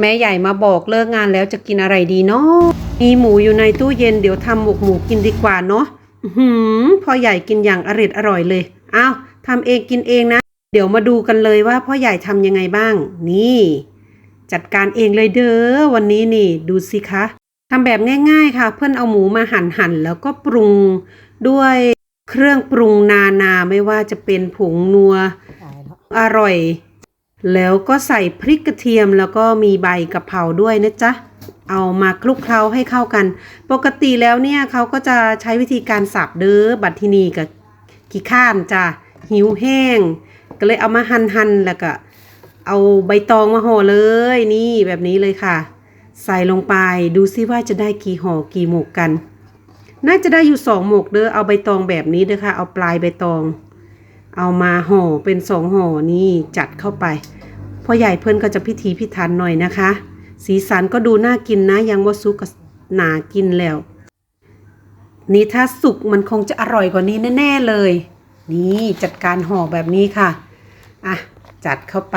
แม่ใหญ่มาบอกเลิกงานแล้วจะกินอะไรดีเนาะมีหมูอยู่ในตู้เย็นเดี๋ยวทำหมกหมูกินดีกว่าเนาะอื้อหืมพ่อใหญ่กินอย่างอร่อยอร่อยเลยอ้าวทำเองกินเองนะ เดี๋ยวมาดูกันเลยว่าพ่อใหญ่ทำยังไงบ้าง นี่ จัดการเองเลยเด้อวันนี้นี่ดูสิคะทำแบบง่ายๆค่ะ เพื่อนเอาหมูมาหั่นหั่นๆแล้วก็ปรุงด้วยเครื่องปรุงนานาไม่ว่าจะเป็นผงนัวตายแล้วอร่อย แล้วก็ใส่พริกกระเทียมแล้วก็มีใบกะเพราด้วยนะจ๊ะ เอามาคลุกเคล้าให้เข้ากัน ปกติแล้วเนี่ยเขาก็จะใช้วิธีการสับเด้อบัดทีนีกับขี้ข้านจ้ะหิวแห้ง ก็เลยเอามาหันหันๆแล้วก็เอาใบตองมาห่อเลยนี่แบบนี้เลยค่ะ ใส่ลงไปดูซิว่าจะได้กี่ห่อกี่หมกกัน น่าจะได้อยู่สองหมกเด้อเอาใบตองแบบนี้เด้อค่ะ เอาปลายใบตอง เอามาห่อเป็นสองห่อนี่จัดเข้าไปพ่อใหญ่เพื่อนก็จะพิธีพิถันหน่อยนะคะ สีสันก็ดูน่ากินนะยังว่าซุก็หนากินแล้ว นี่ถ้าสุกมันคงจะอร่อยกว่านี้แน่ ๆ เลย นี่จัดการห่อแบบนี้ค่ะ อะ จัดเข้าไป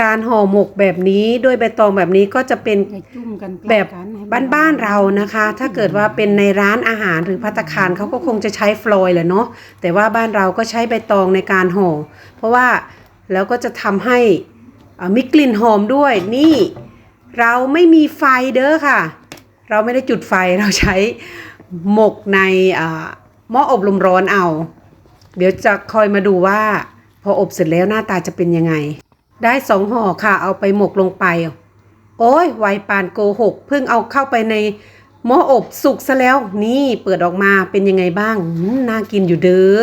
การห่อหมกแบบนี้ด้วยใบตองแบบนี้ก็จะเป็นอย่าจุ่มกันแบบกันให้บ้านๆเรานะคะ ถ้าเกิดว่าเป็นในร้านอาหารหรือพัตตาคารเขาก็คงจะใช้ฟลอยด์แหละเนาะแต่ว่าบ้านเราก็ใช้ใบตองในการห่อ เพราะว่าแล้วก็จะทำให้อ่ามีกลิ่นหอมด้วยนี่เราไม่มีไฟเด้อค่ะ เราไม่ได้จุดไฟเราใช้หมกในอ่าหม้ออบลมร้อนเอา เดี๋ยวจะคอยมาดูว่า พออบเสร็จแล้วหน้าตาจะเป็นยังไง ได้สองห่อค่ะ เอาไปหมกลงไป โอ้ยไวปานโกหก เพิ่งเอาเข้าไปในหม้ออบสุกซะแล้ว นี่เปิดออกมาเป็นยังไงบ้างน่ากินอยู่เด้อ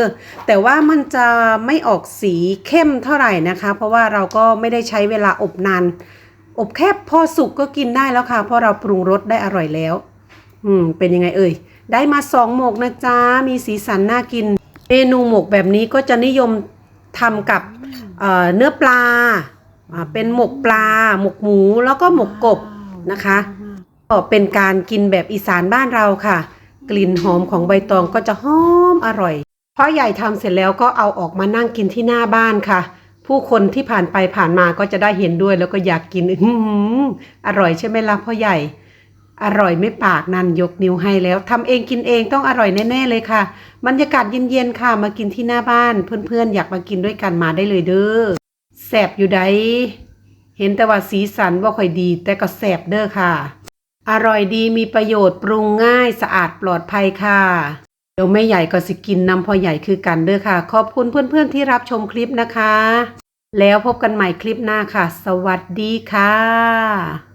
แต่ว่ามันจะไม่ออกสีเข้มเท่าไหร่นะคะ เพราะว่าเราก็ไม่ได้ใช้เวลาอบนานอบแค่พอสุกก็กินได้แล้วค่ะ เพราะเราปรุงรสได้อร่อยแล้ว อืม เป็นยังไงเอ่ย ได้มาสองหมกนะจ๊ะ มีสีสันน่ากิน เมนูหมกแบบนี้ก็จะนิยมทำกับ เอ่อเนื้อปลาอ่าเป็นหมกปลา หมกหมูแล้วก็หมกกบนะคะก็เป็นการกินแบบอีสานบ้านเราค่ะ กลิ่นหอมของใบตองก็จะหอมอร่อยพ่อใหญ่ทำเสร็จแล้วก็เอาออกมานั่งกินที่หน้าบ้านค่ะ ผู้คนที่ผ่านไปผ่านมาก็จะได้เห็นด้วยแล้วก็อยากกินอื้อหืออร่อยใช่ไหมล่ะพ่อใหญ่ อร่อยไม่ปากนั่นยกนิ้วให้แล้วทำเองกินเองต้องอร่อยแน่ๆเลยค่ะบรรยากาศเย็นๆค่ะ มากินที่หน้าบ้าน เพื่อนๆ อยากมากินด้วยกันมาได้เลยเด้อแสบอยู่ใดเห็นแต่ว่าสีสันว่าค่อยดี แต่ก็แสบเด้อค่ะ อร่อยดีมีประโยชน์ปรุงง่ายสะอาดปลอดภัยค่ะเดี๋ยวแม่ใหญ่ก็สิกินน้ำพอใหญ่คือกันเด้อค่ะ ขอบคุณเพื่อนๆที่รับชมคลิปนะคะ แล้วพบกันใหม่คลิปหน้าค่ะ สวัสดีค่ะ